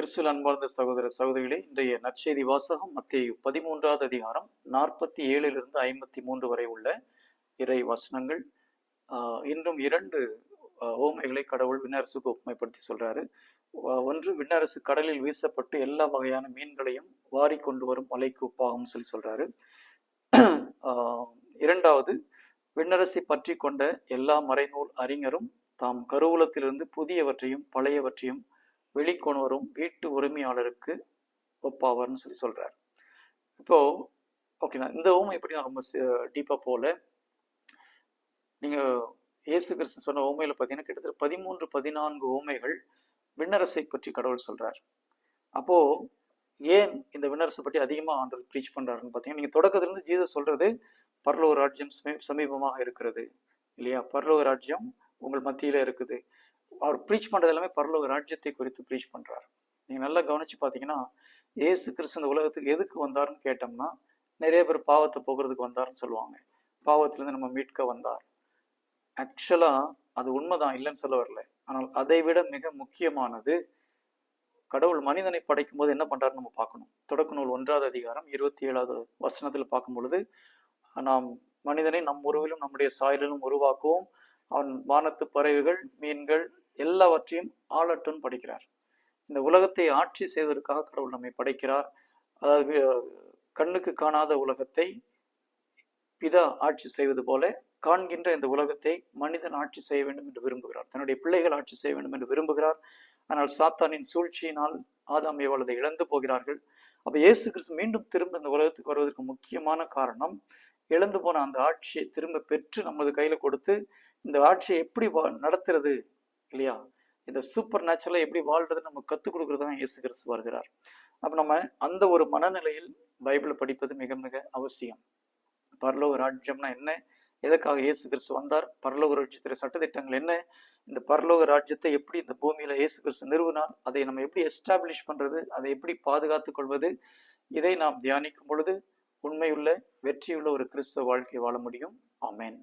கிறிஸ்துவில் அன்பார்ந்த சகோதர சகோதரிகளே இன்றைய நற்செய்தி வாசகம் மத்திய பதிமூன்றாவது அதிகாரம் நாற்பத்தி ஏழிலிருந்து ஐம்பத்தி மூன்று வரை உள்ள இறை வசனங்கள். இன்றும் இரண்டு ஓமைகளை கடவுள் விண்ணரசுக்கு ஒப்புமைப்படுத்தி சொல்றாரு. ஒன்று விண்ணரசு கடலில் வீசப்பட்டு எல்லா வகையான மீன்களையும் வாரி கொண்டு வரும் மலைக்கு ஒப்பாகும் சொல்லி சொல்றாரு. இரண்டாவது விண்ணரசை பற்றி கொண்ட எல்லா மறைநூல் அறிஞரும் தாம் கருவூலத்திலிருந்து புதியவற்றையும் பழையவற்றையும் வெளிக்கொண்டு வீட்டு உரிமையாளருக்கு ஒப்பாவார்னு சொல்லி சொல்றார். இப்போ ஓகேண்ணா இந்த ஓமை எப்படி நான் ரொம்ப டீப்பாக போகல. நீங்கள் இயேசு கிறிஸ்து சொன்ன ஓமையில் பார்த்தீங்கன்னா கிட்டத்தட்ட பதிமூன்று பதினான்கு ஓமைகள் விண்ணரசை பற்றி கடவுள் சொல்கிறார் அப்போ ஏன் இந்த விண்ணரசை பற்றி அதிகமா ஆண்டவர் ப்ரீச் பண்ணுறாருன்னு பார்த்தீங்கன்னா நீங்க தொடக்கத்துல இருந்து ஜீசஸ் சொல்றது பரலோ ராஜ்யம் சமீ- சமீபமாக இருக்கிறது. இல்லையா? பரலோ ராஜ்யம் உங்கள் மத்தியில இருக்குது. அவர் ப்ரீச் பண்ணுறது எல்லாமே பரலோக ராஜ்யத்தை குறித்து ப்ரீச் பண்ணுறார் நீங்கள் நல்லா கவனித்து பார்த்தீங்கன்னா ஏசு கிறிஸ்து இந்த உலகத்துக்கு எதுக்கு வந்தாருன்னு கேட்டோம்னா நிறைய பேர் பாவத்தை போகிறதுக்கு வந்தாருன்னு சொல்லுவாங்க. பாவத்திலேருந்து நம்ம மீட்க வந்தார். ஆக்சுவலாக அது உண்மைதான் இல்லைன்னு சொல்ல வரல. ஆனால் அதை விட மிக முக்கியமானது கடவுள் மனிதனை படைக்கும் போது என்ன பண்ணுறாருன்னு நம்ம பார்க்கணும். தொடக்க நூல் ஒன்றாவது அதிகாரம் இருபத்தி ஏழாவது வசனத்தில் பார்க்கும் பொழுது நாம் மனிதனை நம் உருவிலும் நம்முடைய சாயலிலும் உருவாக்குவோம். அவன் வானத்து பறவைகள் மீன்கள் எல்லாவற்றையும் ஆளட்டும்னு படிக்கிறார். இந்த உலகத்தை ஆட்சி செய்வதற்காக கடவுள் நம்மை படைக்கிறார். அதாவது கண்ணுக்கு காணாத உலகத்தை பிதா ஆட்சி செய்வது போல காண்கின்ற இந்த உலகத்தை மனிதன் ஆட்சி செய்ய வேண்டும் என்று விரும்புகிறார். தன்னுடைய பிள்ளைகள் ஆட்சி செய்ய வேண்டும் என்று விரும்புகிறார். ஆனால் சாத்தானின் சூழ்ச்சியினால் ஆதாம் ஏவாளதை இழந்து போகிறார்கள். அப்ப இயேசு கிறிஸ்து மீண்டும் திரும்ப இந்த உலகத்துக்கு வருவதற்கு முக்கியமான காரணம் இழந்து போன அந்த ஆட்சியை திரும்ப பெற்று நமது கையில கொடுத்து இந்த ஆட்சியை எப்படி நடத்துறது இல்லையா? இந்த சூப்பர் நேச்சுரலாக எப்படி வாழ்றது நம்ம கற்றுக் கொடுக்குறது தான் இயேசு கிறிஸ்து வருகிறார். அப்போ நம்ம அந்த ஒரு மனநிலையில் பைபிளை படிப்பது மிக மிக அவசியம். பரலோக ராஜ்யம்னா என்ன? எதற்காக இயேசு கிறிஸ்து வந்தார்? பரலோக ராஜ்யத்துடைய சட்டத்திட்டங்கள் என்ன? இந்த பரலோக ராஜ்யத்தை எப்படி இந்த பூமியில இயேசு கிறிஸ்து நிறுவினார்? அதை நம்ம எப்படி எஸ்டாப்ளிஷ் பண்றது? அதை எப்படி பாதுகாத்துக் கொள்வது? இதை நாம் தியானிக்கும் பொழுது உண்மையுள்ள வெற்றியுள்ள ஒரு கிறிஸ்தவ வாழ்க்கை வாழ முடியும். ஆமேன்.